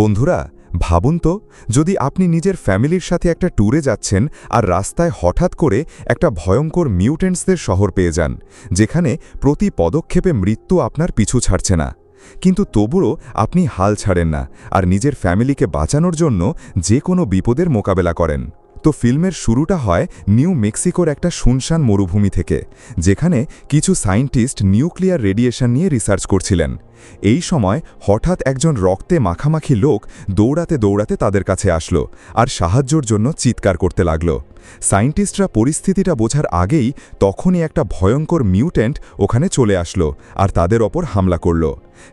বন্ধুরা, ভাবুন তো, যদি আপনি নিজের ফ্যামিলির সাথে একটা ট্যুরে যাচ্ছেন আর রাস্তায় হঠাৎ করে একটা ভয়ঙ্কর মিউটেন্টসদের শহর পেয়ে যান, যেখানে প্রতি পদক্ষেপে মৃত্যু আপনার পিছু ছাড়ছে না। কিন্তু তবুও আপনি হাল ছাড়েন না আর নিজের ফ্যামিলিকে বাঁচানোর জন্য যে কোনো বিপদের মোকাবেলা করেন। তো ফিল্মের শুরুটা হয় নিউ মেক্সিকোর একটা শুনশান মরুভূমি থেকে, যেখানে কিছু সায়েন্টিস্ট নিউক্লিয়ার রেডিয়েশন নিয়ে রিসার্চ করছিলেন। এই সময় হঠাৎ একজন রক্তে মাখামাখি লোক দৌড়াতে দৌড়াতে তাদের কাছে আসলো আর সাহায্যর জন্য চিৎকার করতে লাগল। সায়েন্টিস্টরা পরিস্থিতিটা বোঝার আগেই তখনই একটা ভয়ঙ্কর মিউটেন্ট ওখানে চলে আসলো আর তাদের ওপর হামলা করল।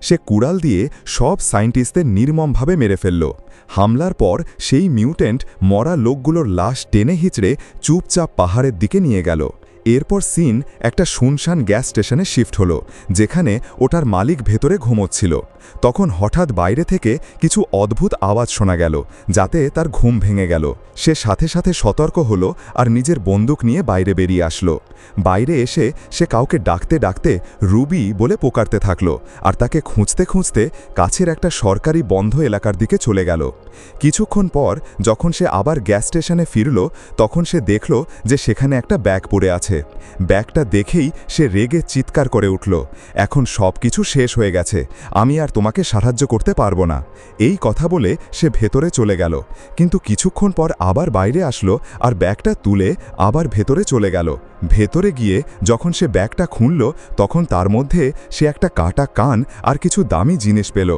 সে কুড়াল দিয়ে সব সায়েন্টিস্টদের নির্মমভাবে মেরে ফেলল। হামলার পর সেই মিউটেন্ট মরা লোকগুলোর লাশ টেনে হিচড়ে চুপচাপ পাহাড়ের দিকে নিয়ে গেল। এরপর সিন একটা শুনশান গ্যাস স্টেশনে শিফট হলো, যেখানে ওটার মালিক ভেতরে ঘুমোচ্ছিল। তখন হঠাৎ বাইরে থেকে কিছু অদ্ভুত আওয়াজ শোনা গেল, যাতে তার ঘুম ভেঙে গেল। সে সাথে সাথে সতর্ক হলো আর নিজের বন্দুক নিয়ে বাইরে বেরিয়ে আসলো। বাইরে এসে সে কাউকে ডাকতে ডাকতে রুবি বলে পোকারতে থাকল আর তাকে খুঁজতে খুঁজতে কাছের একটা সরকারি বন্ধ এলাকার দিকে চলে গেল। কিছুক্ষণ পর যখন সে আবার গ্যাস স্টেশনে ফিরল, তখন সে দেখল যে সেখানে একটা ব্যাগ পড়ে আছে। ব্যাগটা দেখেই সে রেগে চিৎকার করে উঠল। এখন সব কিছু শেষ হয়ে গেছে। আমি আর তোমাকে সাহায্য করতে পারব না। এই কথা বলে সে ভেতরে চলে গেল। কিন্তু কিছুক্ষণ পর আবার বাইরে আসলো আর ব্যাগটা তুলে আবার ভেতরে চলে গেল। ভেতরে গিয়ে যখন সে ব্যাগটা খুলল তখন তার মধ্যে সে একটা কাটা কান আর কিছু দামি জিনিস পেল।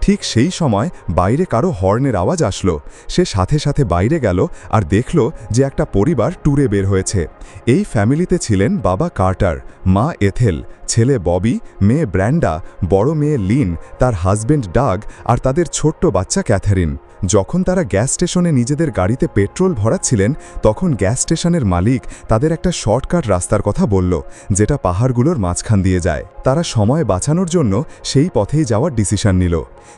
ঠিক সেই সময় বাইরে কারও হর্নের আওয়াজ আসলো। সে সাথে সাথে বাইরে গেল আর দেখল যে একটা পরিবার ট্যুরে বের হয়েছে। এই ফ্যামিলিতে ছিলেন বাবা কার্টার, মা এথেল, ছেলে ববি, মেয়ে ব্র্যান্ডা, বড় মেয়ে লিন, তার হাজবেন্ড ডাগ আর তাদের ছোট্ট বাচ্চা ক্যাথারিন। যখন তারা গ্যাস স্টেশনে নিজেদের গাড়িতে পেট্রোল ভরাচ্ছিলেন, তখন গ্যাস স্টেশনের মালিক তাদের একটা শর্টকাট রাস্তার কথা বলল, যেটা পাহাড়গুলোর মাঝখান দিয়ে যায়। তারা সময় বাঁচানোর জন্য সেই পথেই যাওয়ার ডিসিশন নিল।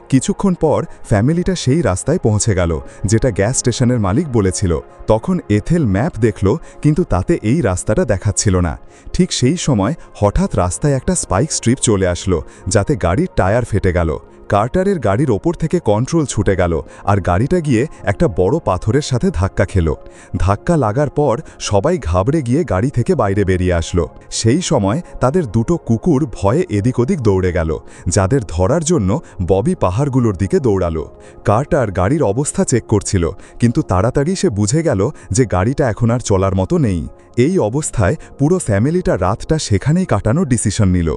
কিছুক্ষণ পর ফ্যামিলিটা সেই রাস্তায় পৌঁছে গেল, যেটা গ্যাস স্টেশনের মালিক বলেছিল। তখন এথেল ম্যাপ দেখল, কিন্তু তাতে এই রাস্তাটা দেখাচ্ছিল না। ঠিক সেই সময় হঠাৎ রাস্তায় একটা স্পাইক স্ট্রিপ চলে আসলো, যাতে গাড়ির টায়ার ফেটে গেল। কার্টারের গাড়ির ওপর থেকে কন্ট্রোল ছুটে গেল আর গাড়িটা গিয়ে একটা বড় পাথরের সাথে ধাক্কা খেল। ধাক্কা লাগার পর সবাই ঘাবড়ে গিয়ে গাড়ি থেকে বাইরে বেরিয়ে আসলো। সেই সময় তাদের দুটো কুকুর ভয়ে এদিক ওদিক দৌড়ে গেল, যাদের ধরার জন্য ববি পাহাড়গুলোর দিকে দৌড়ালো। কার্টার গাড়ির অবস্থা চেক করছিল, কিন্তু তাড়াতাড়ি সে বুঝে গেল যে গাড়িটা এখন আর চলার মতো নেই। এই অবস্থায় পুরো ফ্যামিলিটা রাতটা সেখানেই কাটানোর ডিসিশন নিল।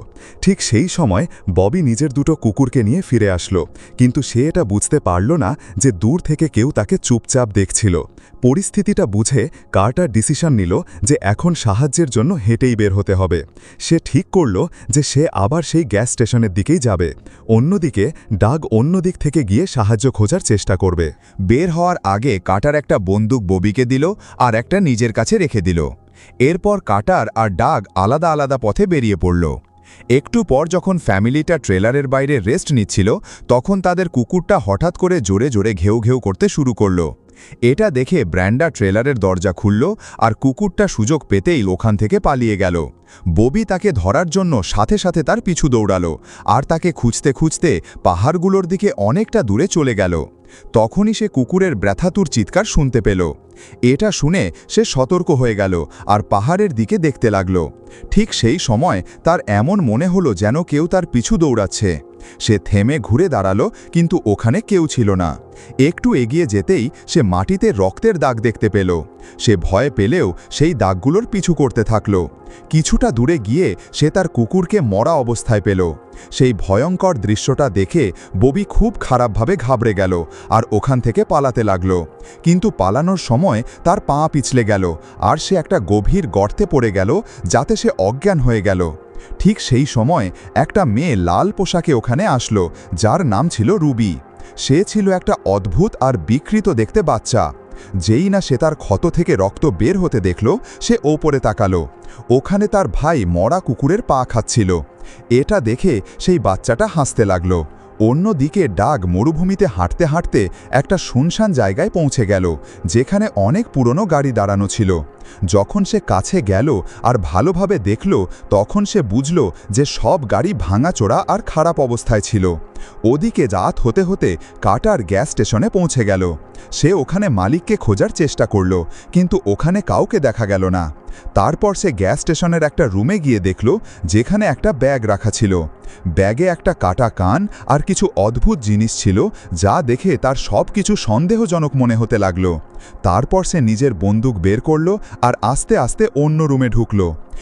ঠিক সেই সময় ববি নিজের দুটো কুকুরকে নিয়ে ফিরে আসলো। কিন্তু সে এটা বুঝতে পারল না যে দূর থেকে কেউ তাকে চুপচাপ দেখছিল। পরিস্থিতিটা বুঝে কার্টার ডিসিশন নিল যে এখন সাহায্যের জন্য হেঁটেই বের হতে হবে। সে ঠিক করল যে সে আবার সেই গ্যাস স্টেশনের দিকেই যাবে। অন্যদিকে, ডাগ অন্য দিক থেকে গিয়ে সাহায্য খোঁজার চেষ্টা করবে। বের হওয়ার আগে কাটার একটা বন্দুক ববিকে দিল আর একটা নিজের কাছে রেখে দিল। এরপর কাটার আর ডাগ আলাদা আলাদা পথে বেরিয়ে পড়ল। একটু পর যখন ফ্যামিলিটা ট্রেলারের বাইরে রেস্ট নিচ্ছিল, তখন তাদের কুকুরটা হঠাৎ করে জোরে জোরে ঘেউ ঘেউ করতে শুরু করল। এটা দেখে ব্র্যান্ডা ট্রেলারের দরজা খুলল আর কুকুরটা সুযোগ পেতেই ওখান থেকে পালিয়ে গেল। ববি তাকে ধরার জন্য সাথে সাথে তার পিছু দৌড়ালো আর তাকে খুঁজতে খুঁজতে পাহাড়গুলোর দিকে অনেকটা দূরে চলে গেল। তখনই সে কুকুরের ব্যথাতুর চিৎকার শুনতে পেল। এটা শুনে সে সতর্ক হয়ে গেল আর পাহাড়ের দিকে দেখতে লাগল। ঠিক সেই সময় তার এমন মনে হলো যেন কেউ তার পিছু দৌড়াচ্ছে। সে থেমে ঘুরে দাঁড়াল, কিন্তু ওখানে কেউ ছিল না। একটু এগিয়ে যেতেই সে মাটিতে রক্তের দাগ দেখতে পেল। সে ভয় পেলেও সেই দাগগুলোর পিছু করতে থাকল। কিছুটা দূরে গিয়ে সে তার কুকুরকে মরা অবস্থায় পেল। সেই ভয়ঙ্কর দৃশ্যটা দেখে ববি খুব খারাপভাবে ঘাবড়ে গেল আর ওখান থেকে পালাতে লাগল। কিন্তু পালানোর সময় তার পা পিছলে গেল আর সে একটা গভীর গর্তে পড়ে গেল যাতে সে অজ্ঞান হয়ে গেল। ঠিক সেই সময় একটা মেয়ে লাল পোশাকে ওখানে আসলো, যার নাম ছিল রুবি। সে ছিল একটা অদ্ভুত আর বিকৃত দেখতে বাচ্চা। যেই না সে তার ক্ষত থেকে রক্ত বের হতে দেখল, সে ওপরে তাকালো। ওখানে তার ভাই মরা কুকুরের পা খাচ্ছিল। এটা দেখে সেই বাচ্চাটা হাসতে লাগল। অন্যদিকে ডাগ মরুভূমিতে হাঁটতে হাঁটতে একটা শুনশান জায়গায় পৌঁছে গেল, যেখানে অনেক পুরনো গাড়ি দাঁড়ানো ছিল। যখন সে কাছে গেল আর ভালোভাবে দেখল, তখন সে বুঝল যে সব গাড়ি ভাঙাচোরা আর খারাপ অবস্থায় ছিল। ওদিকে রাত হতে হতে কাটার গ্যাস স্টেশনে পৌঁছে গেল। সে ওখানে মালিককে খোঁজার চেষ্টা করল, কিন্তু ওখানে কাউকে দেখা গেল না। তারপর সে গ্যাস স্টেশনের একটা রুমে গিয়ে দেখল, যেখানে একটা ব্যাগ রাখা ছিল। ব্যাগে একটা কাটা কান আর কিছু অদ্ভুত জিনিস ছিল, যা দেখে তার সব কিছু সন্দেহজনক মনে হতে লাগল। তারপর সে নিজের বন্দুক বের করল আর আস্তে আস্তে অন্য রুমে ঢুকল।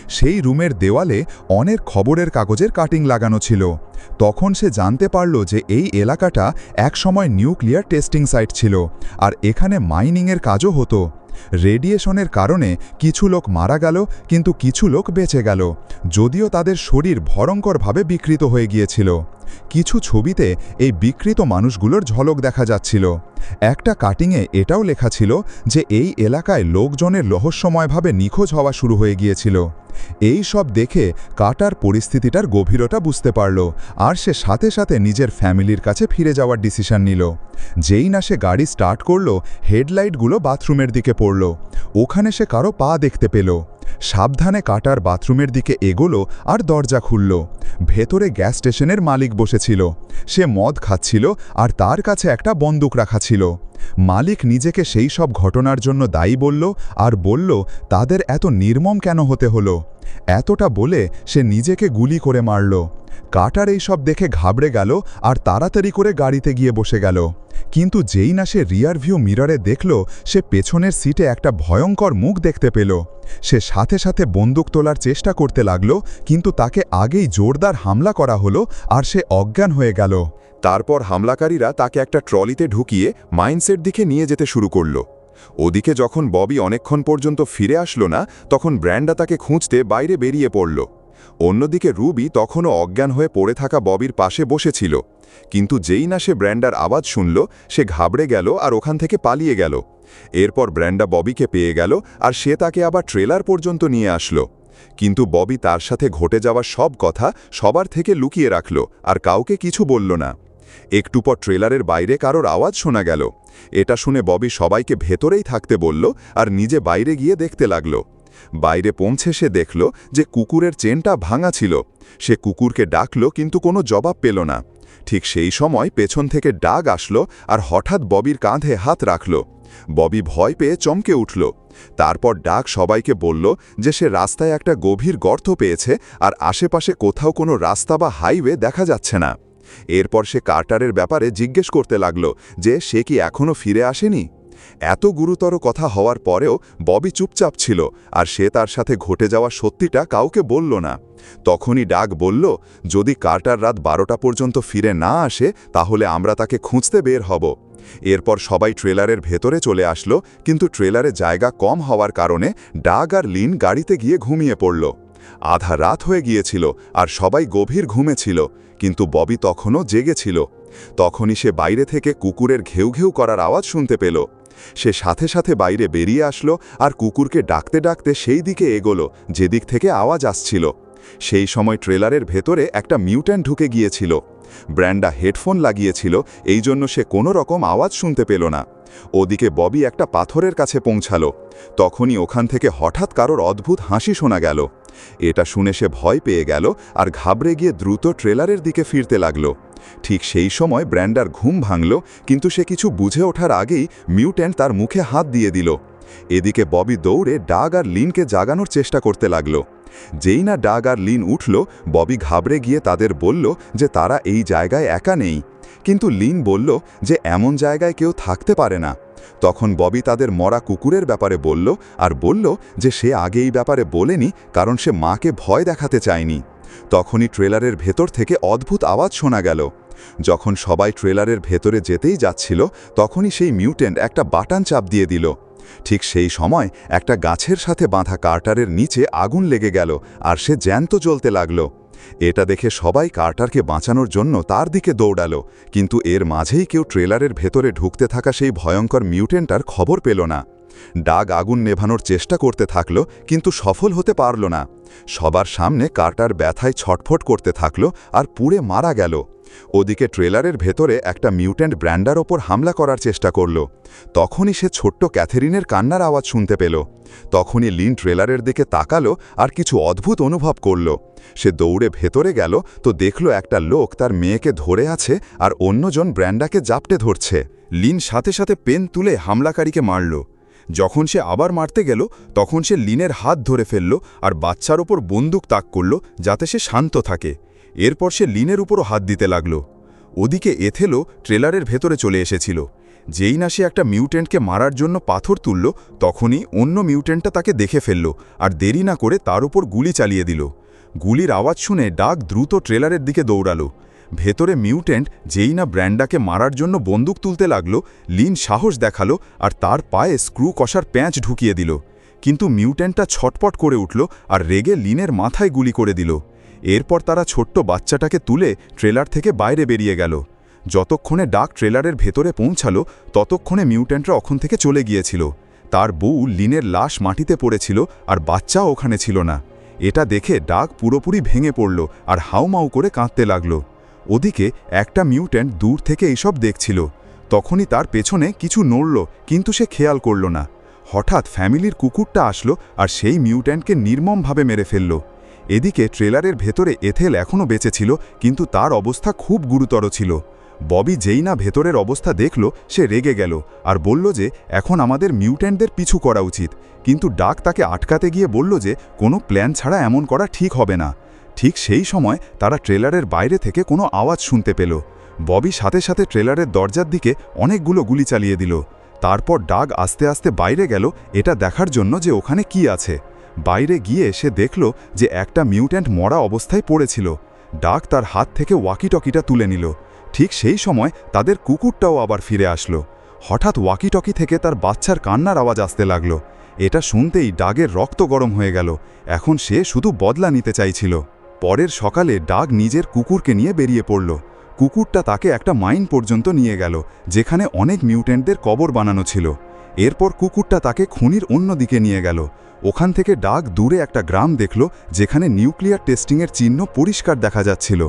সেই রুমের দেওয়ালে অনেক খবরের কাগজের কাটিং লাগানো ছিল। তখন সে জানতে পারল যে এই এলাকাটা একসময় নিউক্লিয়ার টেস্টিং সাইট ছিল আর এখানে মাইনিংয়ের কাজও হতো। রেডিয়েশনের কারণে কিছু লোক মারা গেল, কিন্তু কিছু লোক বেঁচে গেল, যদিও তাদের শরীর ভয়ঙ্করভাবে বিকৃত হয়ে গিয়েছিল। কিছু ছবিতে এই বিকৃত মানুষগুলোর ঝলক দেখা যাচ্ছিল। একটা কাটিংয়ে এটাও লেখা ছিল যে এই এলাকায় লোকজনের রহস্যময়ভাবে নিখোঁজ হওয়া শুরু হয়ে গিয়েছিল। এই সব দেখে কাটার পরিস্থিতিটার গভীরতা বুঝতে পারল আর সে সাথে সাথে নিজের ফ্যামিলির কাছে ফিরে যাওয়ার ডিসিশন নিল। যেই না সে গাড়ি স্টার্ট করল, হেডলাইটগুলো বাথরুমের দিকে পড়ল। ওখানে সে কারও পা দেখতে পেল। সাবধানে কাটার বাথরুমের দিকে এগোলো আর দরজা খুলল। ভেতরে গ্যাস স্টেশনের মালিক বসেছিল। সে মদ খাচ্ছিল আর তার কাছে একটা বন্দুক রাখা ছিল। মালিক নিজেকে সেই সব ঘটনার জন্য দায়ী বলল আর বলল, তাদের এত নির্মম কেন হতে হলো? এতটা বলে সে নিজেকে গুলি করে মারল। কাটার এই সব দেখে ঘাবড়ে গেল আর তাড়াতাড়ি করে গাড়িতে গিয়ে বসে গেল। কিন্তু যেই না সে রিয়ার ভিউ মিররে দেখল, সে পেছনের সিটে একটা ভয়ঙ্কর মুখ দেখতে পেল। সে সাথে সাথে বন্দুক তোলার চেষ্টা করতে লাগল, কিন্তু তাকে আগেই জোরদার হামলা করা হলো আর সে অজ্ঞান হয়ে গেল। তারপর হামলাকারীরা তাকে একটা ট্রলিতে ঢুকিয়ে মাইন্সের দিকে নিয়ে যেতে শুরু করল। ওদিকে যখন ববি অনেকক্ষণ পর্যন্ত ফিরে আসলো না, তখন ব্র্যান্ডা তাকে খুঁজতে বাইরে বেরিয়ে পড়ল। অন্যদিকে রুবি তখনও অজ্ঞান হয়ে পড়ে থাকা ববির পাশে বসেছিল। কিন্তু যেই না সে ব্র্যান্ডার আওয়াজ শুনল, সে ঘাবড়ে গেল আর ওখান থেকে পালিয়ে গেল। এরপর ব্র্যান্ডা ববিকে পেয়ে গেল আর সে তাকে আবার ট্রেলার পর্যন্ত নিয়ে আসলো। কিন্তু ববি তার সাথে ঘটে যাওয়া সব কথা সবার থেকে লুকিয়ে রাখল আর কাউকে কিছু বলল না। একটু পর ট্রেলারের বাইরে কারোর আওয়াজ শোনা গেল। এটা শুনে ববি সবাইকে ভেতরেই থাকতে বলল আর নিজে বাইরে গিয়ে দেখতে লাগল। বাইরে পৌঁছে সে দেখল যে কুকুরের চেনটা ভাঙা ছিল। সে কুকুরকে ডাকল কিন্তু কোনো জবাব পেল না। ঠিক সেই সময় পেছন থেকে ডাক আসলো আর হঠাৎ ববির কাঁধে হাত রাখল। ববি ভয় পেয়ে চমকে উঠল। তারপর ডাক সবাইকে বলল যে সে রাস্তায় একটা গভীর গর্ত পেয়েছে আর আশেপাশে কোথাও কোনো রাস্তা বা হাইওয়ে দেখা যাচ্ছে না। এরপর সে কার্টারের ব্যাপারে জিজ্ঞেস করতে লাগল যে সে কি এখনও ফিরে আসেনি। এত গুরুতর কথা হওয়ার পরেও ববি চুপচাপ ছিল আর সে তার সাথে ঘটে যাওয়া সত্যিটা কাউকে বলল না। তখনই ডাক বলল, যদি কার্টার রাত বারোটা পর্যন্ত ফিরে না আসে, তাহলে আমরা তাকে খুঁজতে বের হব। এরপর সবাই ট্রেলারের ভেতরে চলে আসলো, কিন্তু ট্রেলারে জায়গা কম হওয়ার কারণে ডাগ আর লিন গাড়িতে গিয়ে ঘুমিয়ে পড়ল। আধা রাত হয়ে গিয়েছিল আর সবাই গভীর ঘুমে ছিল। কিন্তু ববি তখনও জেগেছিল তখনই সে বাইরে থেকে কুকুরের ঘেউ ঘেউ করার আওয়াজ শুনতে পেল। সে সাথে সাথে বাইরে বেরিয়ে আসলো আর কুকুরকে ডাকতে ডাকতে সেই দিকে এগোলো, যেদিক থেকে আওয়াজ আসছিল। সেই সময় ট্রেলারের ভেতরে একটা মিউট্যান্ট ঢুকে গিয়েছিল। ব্র্যান্ডা হেডফোন লাগিয়েছিল, এই জন্য সে কোনো রকম আওয়াজ শুনতে পেল না। ওদিকে ববি একটা পাথরের কাছে পৌঁছালো। তখনই ওখান থেকে হঠাৎ কারোর অদ্ভুত হাসি শোনা গেল। এটা শুনে সে ভয় পেয়ে গেল আর ঘাবড়ে গিয়ে দ্রুত ট্রেলারের দিকে ফিরতে লাগল। ঠিক সেই সময় ব্র্যান্ডার ঘুম ভাঙল, কিন্তু সে কিছু বুঝে ওঠার আগেই মিউট্যান্ট তার মুখে হাত দিয়ে দিল। এদিকে ববি দৌড়ে ডাগ আর লিনকে জাগানোর চেষ্টা করতে লাগল। যেই না ডাগ আর লিন উঠল, ববি ঘাবড়ে গিয়ে তাদের বলল যে তারা এই জায়গায় একা নেই। কিন্তু লিন বলল যে এমন জায়গায় কেউ থাকতে পারে না। তখন ববি তাদের মরা কুকুরের ব্যাপারে বলল আর বলল যে সে আগে এই ব্যাপারে বলেনি কারণ সে মাকে ভয় দেখাতে চায়নি। তখনই ট্রেলারের ভেতর থেকে অদ্ভুত আওয়াজ শোনা গেল। যখন সবাই ট্রেলারের ভেতরে যেতেই যাচ্ছিল, তখনই সেই মিউটেন্ট একটা বাটান চাপ দিয়ে দিল। ঠিক সেই সময় একটা গাছের সাথে বাঁধা কার্টারের নিচে আগুন লেগে গেল আর সে জ্যান্ত জ্বলতে লাগল। এটা দেখে সবাই কার্টারকে বাঁচানোর জন্য তার দিকে দৌড়ালো, কিন্তু এর মাঝেই কেউ ট্রেলারের ভেতরে ঢুকতে থাকা সেই ভয়ঙ্কর মিউটেন্টার খবর পেল না। ডাগ আগুন নেভানোর চেষ্টা করতে থাকল, কিন্তু সফল হতে পারল না। সবার সামনে কার্টার ব্যথায় ছটফট করতে থাকল আর পুড়ে মারা গেল। ওদিকে ট্রেলারের ভেতরে একটা মিউট্যান্ট ব্র্যান্ডার ওপর হামলা করার চেষ্টা করল। তখনই সে ছোট্ট ক্যাথেরিনের কান্নার আওয়াজ শুনতে পেল। তখনই লিন ট্রেলারের দিকে তাকালো আর কিছু অদ্ভুত অনুভব করল। সে দৌড়ে ভেতরে গেল, তো দেখল একটা লোক তার মেয়েকে ধরে আছে আর অন্যজন ব্র্যান্ডাকে জাপটে ধরছে। লিন সাথে সাথে পেন তুলে হামলাকারীকে মারল। যখন সে আবার মারতে গেল, তখন সে লিনের হাত ধরে ফেলল আর বাচ্চার ওপর বন্দুক তাক করল যাতে সে শান্ত থাকে। এরপর সে লিনের উপরও হাত দিতে লাগল। ওদিকে এথেলো ট্রেলারের ভেতরে চলে এসেছিল। যেই না সে একটা মিউটেন্টকে মারার জন্য পাথর তুলল, তখনই অন্য মিউটেন্টটা তাকে দেখে ফেলল আর দেরি না করে তার উপর গুলি চালিয়ে দিল। গুলির আওয়াজ শুনে ডাক দ্রুত ট্রেলারের দিকে দৌড়ালো। ভেতরে মিউটেন্ট যেই না ব্র্যান্ডাকে মারার জন্য বন্দুক তুলতে লাগল, লিন সাহস দেখাল আর তার পায়ে স্ক্রু কষার প্যাঁচ ঢুকিয়ে দিল। কিন্তু মিউটেন্টটা ছটপট করে উঠল আর রেগে লিনের মাথায় গুলি করে দিল। এরপর তারা ছোট্ট বাচ্চাটাকে তুলে ট্রেলার থেকে বাইরে বেরিয়ে গেল। যতক্ষণে ডাক ট্রেলারের ভেতরে পৌঁছালো, ততক্ষণে মিউট্যান্টরা ওখান থেকে চলে গিয়েছিল। তার বউ লিনের লাশ মাটিতে পড়েছিল আর বাচ্চাও ওখানে ছিল না। এটা দেখে ডাক পুরোপুরি ভেঙে পড়ল আর হাউমাউ করে কাঁদতে লাগল। ওদিকে একটা মিউট্যান্ট দূর থেকে এইসব দেখছিল। তখনই তার পেছনে কিছু নড়ল, কিন্তু সে খেয়াল করল না। হঠাৎ ফ্যামিলির কুকুরটা আসলো আর সেই মিউট্যান্টকে নির্মমভাবে মেরে ফেলল। এদিকে ট্রেলারের ভেতরে এথেল এখনও বেঁচে ছিল, কিন্তু তার অবস্থা খুব গুরুতর ছিল। ববি যেই না ভেতরের অবস্থা দেখল, সে রেগে গেল আর বলল যে, এখন আমাদের মিউট্যান্টদের পিছু করা উচিত। কিন্তু ডাক তাকে আটকাতে গিয়ে বলল যে, কোনো প্ল্যান ছাড়া এমন করা ঠিক হবে না। ঠিক সেই সময় তারা ট্রেলারের বাইরে থেকে কোনো আওয়াজ শুনতে পেল। ববি সাথে সাথে ট্রেলারের দরজার দিকে অনেকগুলো গুলি চালিয়ে দিল। তারপর ডাগ আস্তে আস্তে বাইরে গেল, এটা দেখার জন্য যে ওখানে কি আছে। বাইরে গিয়ে সে দেখল যে একটা মিউট্যান্ট মরা অবস্থায় পড়েছিল। ডাক তার হাত থেকে ওয়াকিটকিটা তুলে নিল। ঠিক সেই সময় তাদের কুকুরটাও আবার ফিরে আসলো। হঠাৎ ওয়াকিটকি থেকে তার বাচ্চার কান্নার আওয়াজ আসতে লাগল। এটা শুনতেই ডাগের রক্ত গরম হয়ে গেল। এখন সে শুধু বদলা নিতে চাইছিল। পরের সকালে ডাগ নিজের কুকুরকে নিয়ে বেরিয়ে পড়ল। কুকুরটা তাকে একটা মাইন পর্যন্ত নিয়ে গেল, যেখানে অনেক মিউটেন্টদের কবর বানানো ছিল। এরপর কুকুরটা তাকে খুনির অন্য দিকে নিয়ে গেল। ওখান থেকে ডাক দূরে একটা গ্রাম দেখল, যেখানে নিউক্লিয়ার টেস্টিংয়ের চিহ্ন পরিষ্কার দেখা যাচ্ছিল।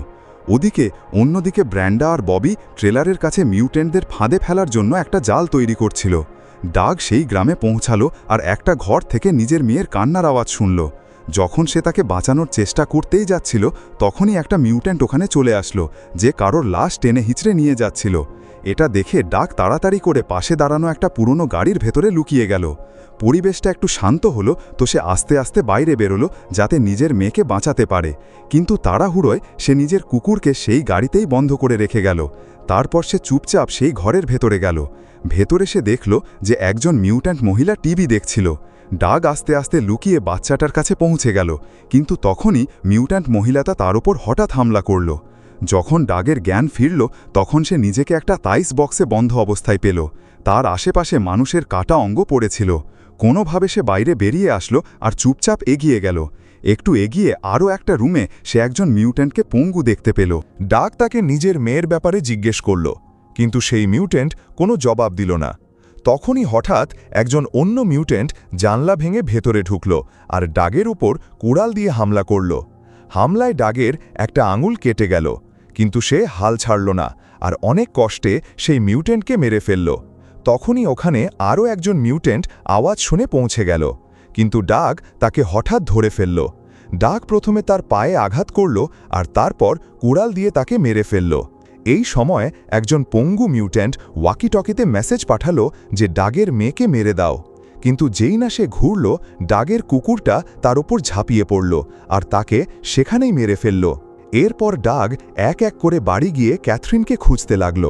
ওদিকে অন্যদিকে ব্র্যান্ডা আর ববি ট্রেলারের কাছে মিউটেন্টদের ফাঁদে ফেলার জন্য একটা জাল তৈরি করছিল। ডাগ সেই গ্রামে পৌঁছালো আর একটা ঘর থেকে নিজের মেয়ের কান্নার আওয়াজ শুনল। যখন সে তাকে বাঁচানোর চেষ্টা করতেই যাচ্ছিল, তখনই একটা মিউট্যান্ট ওখানে চলে আসলো, যে কারোর লাশ টেনে হিচড়ে নিয়ে যাচ্ছিল। এটা দেখে ডাক তাড়াতাড়ি করে পাশে দাঁড়ানো একটা পুরনো গাড়ির ভেতরে লুকিয়ে গেল। পরিবেশটা একটু শান্ত হলো, তো সে আস্তে আস্তে বাইরে বেরোলো, যাতে নিজের মেয়েকে বাঁচাতে পারে। কিন্তু তাড়াহুড়োয় সে নিজের কুকুরকে সেই গাড়িতেই বন্ধ করে রেখে গেল। তারপর সে চুপচাপ সেই ঘরের ভেতরে গেল। ভেতরে সে দেখল যে একজন মিউট্যান্ট মহিলা টিভি দেখছিল। ডাগ আস্তে আস্তে লুকিয়ে বাচ্চাটার কাছে পৌঁছে গেল। কিন্তু তখনই মিউট্যান্ট মহিলাটা তার ওপর হঠাৎ হামলা করল। যখন ডাগের জ্ঞান ফিরল, তখন সে নিজেকে একটা তাইস বক্সে বন্ধ অবস্থায় পেল। তার আশেপাশে মানুষের কাটা অঙ্গ পড়েছিল। কোনোভাবে সে বাইরে বেরিয়ে আসলো আর চুপচাপ এগিয়ে গেল। একটু এগিয়ে আরও একটা রুমে সে একজন মিউট্যান্টকে পঙ্গু দেখতে পেল। ডাক তাকে নিজের মেয়ের ব্যাপারে জিজ্ঞেস করল, কিন্তু সেই মিউটেন্ট কোনো জবাব দিল না। তখনই হঠাৎ একজন অন্য মিউটেন্ট জানলা ভেঙে ভেতরে ঢুকল আর ডাগের উপর কুড়াল দিয়ে হামলা করল। হামলায় ডাগের একটা আঙুল কেটে গেল। কিন্তু সে হাল ছাড়ল না আর অনেক কষ্টে সেই মিউটেন্টকে মেরে ফেলল। তখনই ওখানে আরও একজন মিউটেন্ট আওয়াজ শুনে পৌঁছে গেল। কিন্তু ডাক তাকে হঠাৎ ধরে ফেলল। ডাক প্রথমে তার পায়ে আঘাত করল আর তারপর কুড়াল দিয়ে তাকে মেরে ফেলল। এই সময় একজন পঙ্গু মিউট্যান্ট ওয়াকিটকিতে মেসেজ পাঠালো যে ডাগের মেয়েকে মেরে দাও। কিন্তু যেই না সে ঘুরল, ডাগের কুকুরটা তার ওপর ঝাঁপিয়ে পড়ল আর তাকে সেখানেই মেরে ফেলল। এরপর ডাগ এক এক করে বাড়ি গিয়ে ক্যাথরিনকে খুঁজতে লাগল।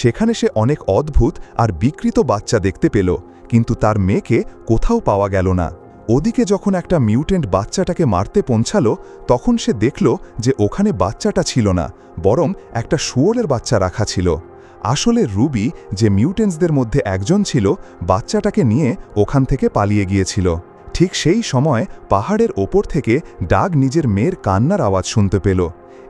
সেখানে সে অনেক অদ্ভুত আর বিকৃত বাচ্চা দেখতে পেল, কিন্তু তার মেয়েকে কোথাও পাওয়া গেল না। ওদিকে যখন একটা মিউটেন্ট বাচ্চাটাকে মারতে পৌঁছালো, তখন সে দেখল যে ওখানে বাচ্চাটা ছিল না, বরং একটা শুয়োরের বাচ্চা রাখা ছিল। আসলে রুবি যে মিউটেন্টসদের মধ্যে একজন ছিল, বাচ্চাটাকে নিয়ে ওখান থেকে পালিয়ে গিয়েছিল। ঠিক সেই সময় পাহাড়ের ওপর থেকে ডাগ নিজের মেয়ের কান্নার আওয়াজ শুনতে পেল।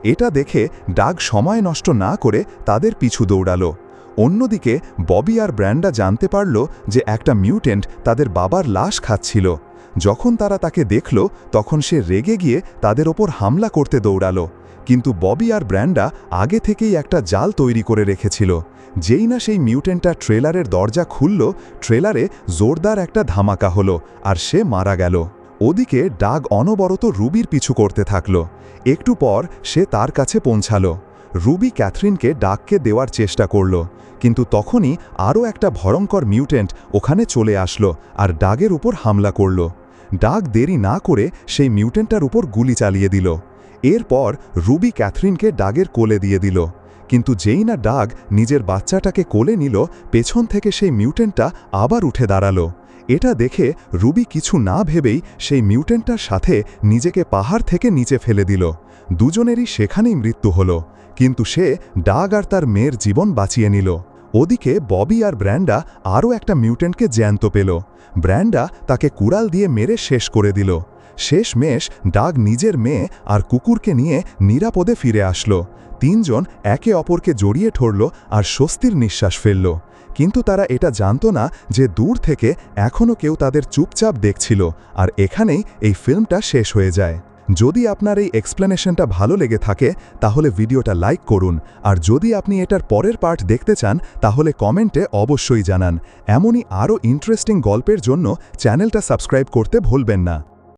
এটা দেখে ডাগ সময় নষ্ট না করে তাদের পিছু দৌড়ালো। অন্যদিকে, ববি আর ব্র্যান্ডা জানতে পারল যে একটা মিউটেন্ট তাদের বাবার লাশ খাচ্ছিল। যখন তারা তাকে দেখল, তখন সে রেগে গিয়ে তাদের ওপর হামলা করতে দৌড়ালো। কিন্তু ববি আর ব্র্যান্ডা আগে থেকেই একটা জাল তৈরি করে রেখেছিল। যেই না সেই মিউটেন্টটা ট্রেলারের দরজা খুলল, ট্রেলারে জোরদার একটা ধামাকা হলো আর সে মারা গেল। ওদিকে ডাগ অনবরত রুবির পিছু করতে থাকল। একটু পর সে তার কাছে পৌঁছালো। রুবি ক্যাথরিনকে ডাককে দেওয়ার চেষ্টা করল, কিন্তু তখনই আরও একটা ভয়ঙ্কর মিউটেন্ট ওখানে চলে আসলো আর ডাগের উপর হামলা করল। ডাগ দেরি না করে সেই মিউটেন্টটার উপর গুলি চালিয়ে দিল। এরপর রুবি ক্যাথরিনকে ডাগের কোলে দিয়ে দিল। কিন্তু যেই না ডাগ নিজের বাচ্চাটাকে কোলে নিল, পেছন থেকে সেই মিউটেন্টটা আবার উঠে দাঁড়াল। এটা দেখে রুবি কিছু না ভেবেই সেই মিউটেন্টটার সাথে নিজেকে পাহাড় থেকে নিচে ফেলে দিল। দুজনেরই সেখানেই মৃত্যু হল, কিন্তু সে ডাগ আর তার মেয়ের জীবন বাঁচিয়ে নিল। ওদিকে ববি আর ব্র্যান্ডা আরও একটা মিউটেন্টকে জ্যান্ত পেল। ব্র্যান্ডা তাকে কুড়াল দিয়ে মেরে শেষ করে দিল। শেষ মেশ ডাগ নিজের মেয়ে আর কুকুরকে নিয়ে নিরাপদে ফিরে আসলো। তিনজন একে অপরকে জড়িয়ে ঠরল আর স্বস্তির নিঃশ্বাস ফেলল। কিন্তু তারা এটা জানত না যে দূর থেকে এখনও কেউ তাদের চুপচাপ দেখছিল আর এখানেই এই ফিল্মটা শেষ হয়ে যায়। যদি আপনার এই এক্সপ্লেনেশনটা ভালো লেগে থাকে, তাহলে ভিডিওটা লাইক করুন। আর যদি আপনি এটার পরের পার্ট দেখতে চান, তাহলে কমেন্টে অবশ্যই জানান। এমনই আরও ইন্টারেস্টিং গল্পের জন্য চ্যানেলটা সাবস্ক্রাইব করতে ভুলবেন না।